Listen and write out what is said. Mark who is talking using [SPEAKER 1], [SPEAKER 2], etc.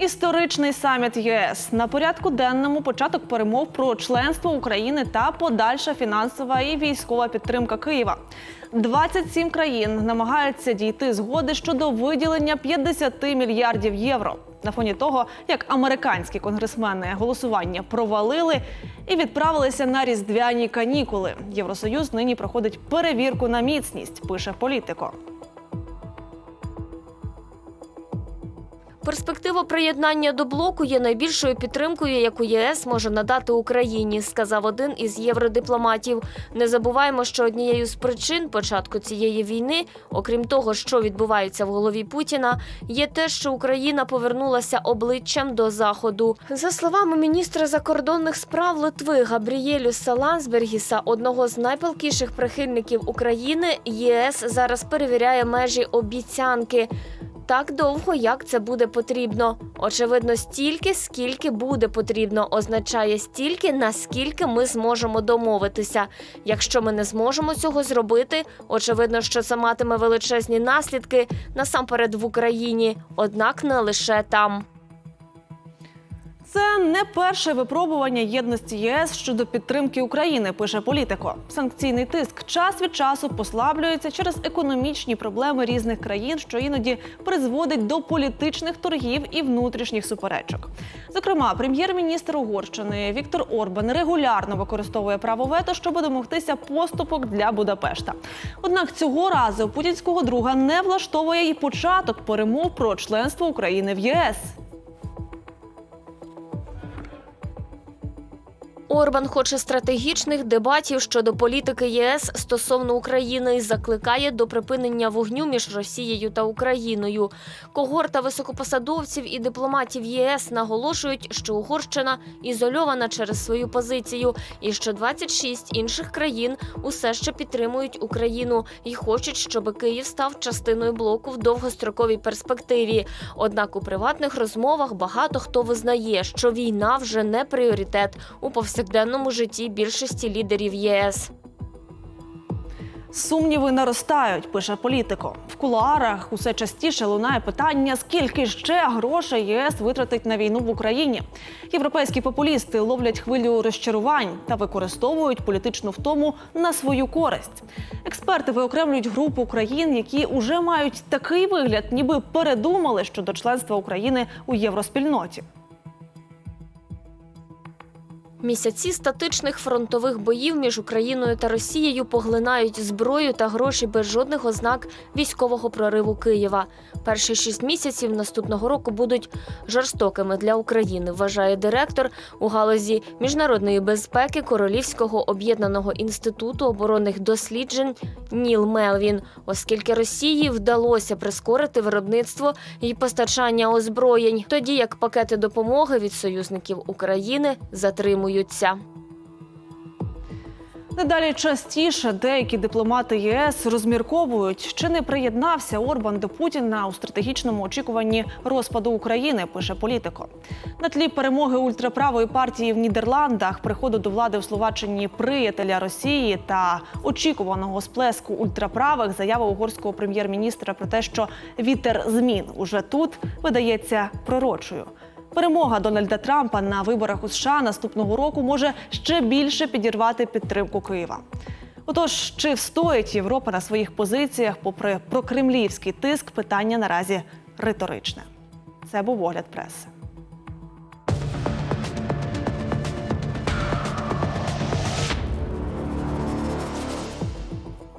[SPEAKER 1] Історичний саміт ЄС на порядку денному початок перемов про членство України та подальша фінансова і військова підтримка Києва. 27 країн намагаються дійти згоди щодо виділення 50 мільярдів євро. На фоні того, як американські конгресмени голосування провалили і відправилися на різдвяні канікули. Євросоюз нині проходить перевірку на міцність, пише політико.
[SPEAKER 2] Перспектива приєднання до блоку є найбільшою підтримкою, яку ЄС може надати Україні, сказав один із євродипломатів. Не забуваємо, що однією з причин початку цієї війни, окрім того, що відбувається в голові Путіна, є те, що Україна повернулася обличчям до заходу. За словами міністра закордонних справ Литви Габрієлюса Лансбергіса, одного з найпалкіших прихильників України, ЄС зараз перевіряє межі обіцянки так довго, як це буде потрібно. Очевидно, стільки, скільки буде потрібно, означає стільки, наскільки ми зможемо домовитися. Якщо ми не зможемо цього зробити, очевидно, що це матиме величезні наслідки насамперед в Україні, однак не лише там.
[SPEAKER 1] Це не перше випробування єдності ЄС щодо підтримки України, пише політико. Санкційний тиск час від часу послаблюється через економічні проблеми різних країн, що іноді призводить до політичних торгів і внутрішніх суперечок. Зокрема, прем'єр-міністр Угорщини Віктор Орбан регулярно використовує право вето, щоб домогтися поступок для Будапешта. Однак цього разу путінського друга не влаштовує і початок перемов про членство України в ЄС.
[SPEAKER 2] Орбан хоче стратегічних дебатів щодо політики ЄС стосовно України і закликає до припинення вогню між Росією та Україною. Когорта високопосадовців і дипломатів ЄС наголошують, що Угорщина ізольована через свою позицію, і що 26 інших країн усе ще підтримують Україну і хочуть, щоб Київ став частиною блоку в довгостроковій перспективі. Однак у приватних розмовах багато хто визнає, що війна вже не пріоритет у повсякденному житті більшості лідерів ЄС.
[SPEAKER 1] Сумніви наростають, пише політико. В кулуарах усе частіше лунає питання, скільки ще грошей ЄС витратить на війну в Україні. Європейські популісти ловлять хвилю розчарувань та використовують політичну втому на свою користь. Експерти виокремлюють групу країн, які уже мають такий вигляд, ніби передумали щодо членства України у євроспільноті.
[SPEAKER 2] Місяці статичних фронтових боїв між Україною та Росією поглинають зброю та гроші без жодних ознак військового прориву Києва. Перші шість місяців наступного року будуть жорстокими для України, вважає директор у галузі міжнародної безпеки Королівського об'єднаного інституту оборонних досліджень Ніл Мелвін, оскільки Росії вдалося прискорити виробництво і постачання озброєнь, тоді як пакети допомоги від союзників України затримуються.
[SPEAKER 1] Дедалі частіше деякі дипломати ЄС розмірковують, чи не приєднався Орбан до Путіна у стратегічному очікуванні розпаду України. Пише політико. На тлі перемоги ультраправої партії в Нідерландах, приходу до влади в Словаччині приятеля Росії та очікуваного сплеску ультраправих заява угорського прем'єр-міністра про те, що вітер змін уже тут видається пророчою. Перемога Дональда Трампа на виборах у США наступного року може ще більше підірвати підтримку Києва. Отож, чи встоїть Європа на своїх позиціях, попри прокремлівський тиск, питання наразі риторичне. Це був огляд преси.